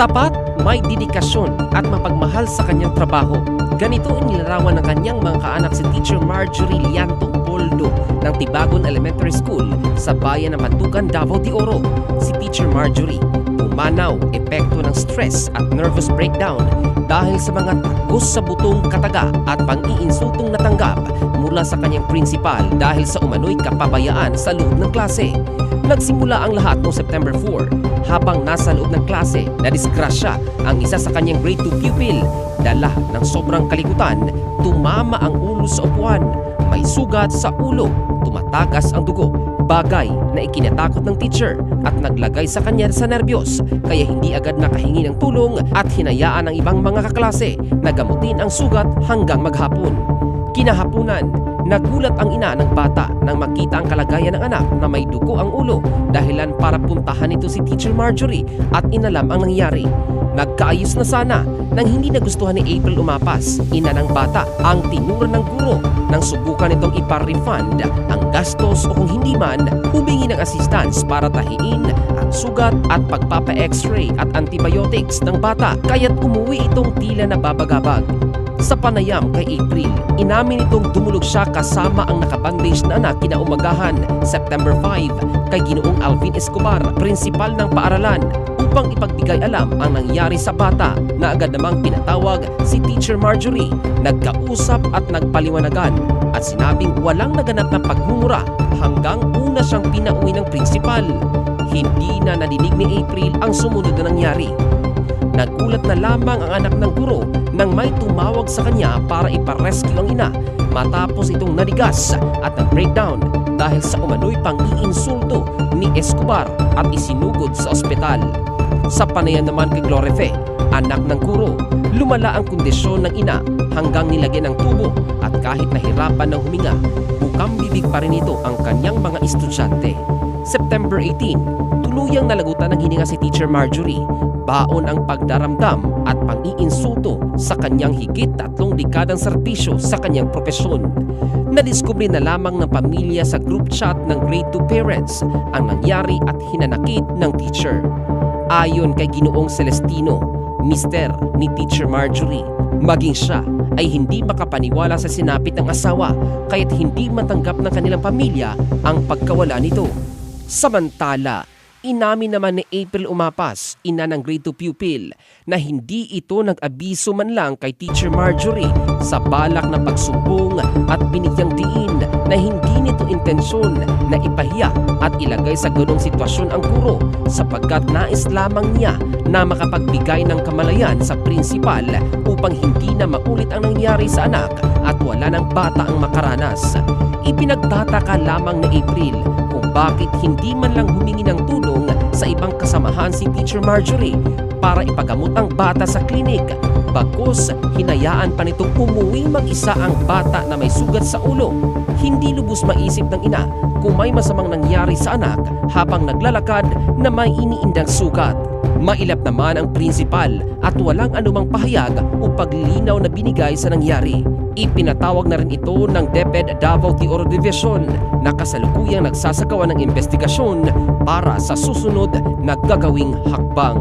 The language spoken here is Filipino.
Tapat, may dedikasyon at mapagmahal sa kanyang trabaho. Ganito ang nilarawan ng kanyang mga kaanak si Teacher Marjorie Lianto Poldo ng Tibagon Elementary School sa bayan ng Mantukan, Davao de Oro. Si Teacher Marjorie pumanaw epekto ng stress at nervous breakdown dahil sa mga tagos sa butong kataga at pang-iinsultong natanggap mula sa kanyang principal dahil sa umano'y kapabayaan sa loob ng klase. Nagsimula ang lahat noong September 4 habang nasa loob ng klase na disgrasya ang isa sa kanyang grade 2 pupil. Dala ng sobrang kalikutan, tumama ang ulo sa upuan. May sugat sa ulo, tumatagas ang dugo. Bagay na ikinatakot ng teacher at naglagay sa kanya sa nerbiyos kaya hindi agad nakahingi ng tulong at hinayaan ng ibang mga kaklase na gamutin ang sugat hanggang maghapon. Kinahapunan, nagulat ang ina ng bata nang makita ang kalagayan ng anak na may dugo ang ulo dahilan para puntahan ito si Teacher Marjorie at inalam ang nangyari. Nagkaayos na sana nang hindi nagustuhan ni April umapas, ina ng bata, ang tinura ng guro nang subukan itong ipar-refund ang gastos o kung hindi man, humingi ng assistance para tahiin ang sugat at pagpapa-x-ray at antibiotics ng bata kaya't umuwi itong tila nababagabag. Sa panayam kay April, inamin itong dumulog siya kasama ang nakabandage na anak kinaumagahan September 5 kay Ginoong Alvin Escobar, prinsipal ng paaralan upang ipagbigay alam ang nangyari sa bata na agad namang pinatawag si Teacher Marjorie, nagkausap at nagpaliwanagan at sinabing walang naganap na pagmumura hanggang una siyang pinauwi ng prinsipal. Hindi na nadinig ni April ang sumunod na nangyari. Nagulat na lamang ang anak ng guro nang may tumawag sa kanya para iparescue ang ina matapos itong nanigas at nag-breakdown dahil sa umano'y pang-iinsulto ni Escobar at isinugod sa ospital. Sa panayam naman kay Glorife, anak ng guro, lumala ang kondisyon ng ina hanggang nilagyan ng tubo at kahit nahirapan ng huminga, bukang bibig pa rin ito ang kanyang mga estudyante. September 18, tuluyang nalagutan ng hininga si Teacher Marjorie. Baon ang pagdaramdam at pang-iinsulto sa kanyang higit tatlong dekadang serbisyo sa kanyang propesyon. Nadiskubre na lamang ng pamilya sa group chat ng grade 2 parents ang nangyari at hinanakit ng teacher. Ayon kay Ginoong Celestino, mister ni Teacher Marjorie, maging siya ay hindi makapaniwala sa sinapit ng asawa kaya't hindi matanggap ng kanilang pamilya ang pagkawala nito. Samantala, inamin naman ni April Umapas, ina ng grade 2 pupil, na hindi ito nag-abiso man lang kay Teacher Marjorie sa balak na pagsumbong at binigyang diin na hindi nito intensyon na ipahiya at ilagay sa ganong sitwasyon ang guro sapagkat nais lamang niya na makapagbigay ng kamalayan sa prinsipal upang hindi na maulit ang nangyari sa anak at wala ng bata ang makaranas. Ipinagtataka lamang ni April kung bakit hindi man lang humingi ng tulong sa ibang kasamahan si Teacher Marjorie para ipagamot ang bata sa klinik. Bagkus, hinayaan pa nitong umuwi mag-isa ang bata na may sugat sa ulo. Hindi lubos maisip ng ina kung may masamang nangyari sa anak habang naglalakad na may iniindang sugat. Mailap naman ang prinsipal at walang anumang pahayag o paglinaw na binigay sa nangyari. Ipinatawag na rin ito ng DepEd Davao de Oro Division na kasalukuyang nagsasagawa ng investigasyon para sa susunod na gagawing hakbang.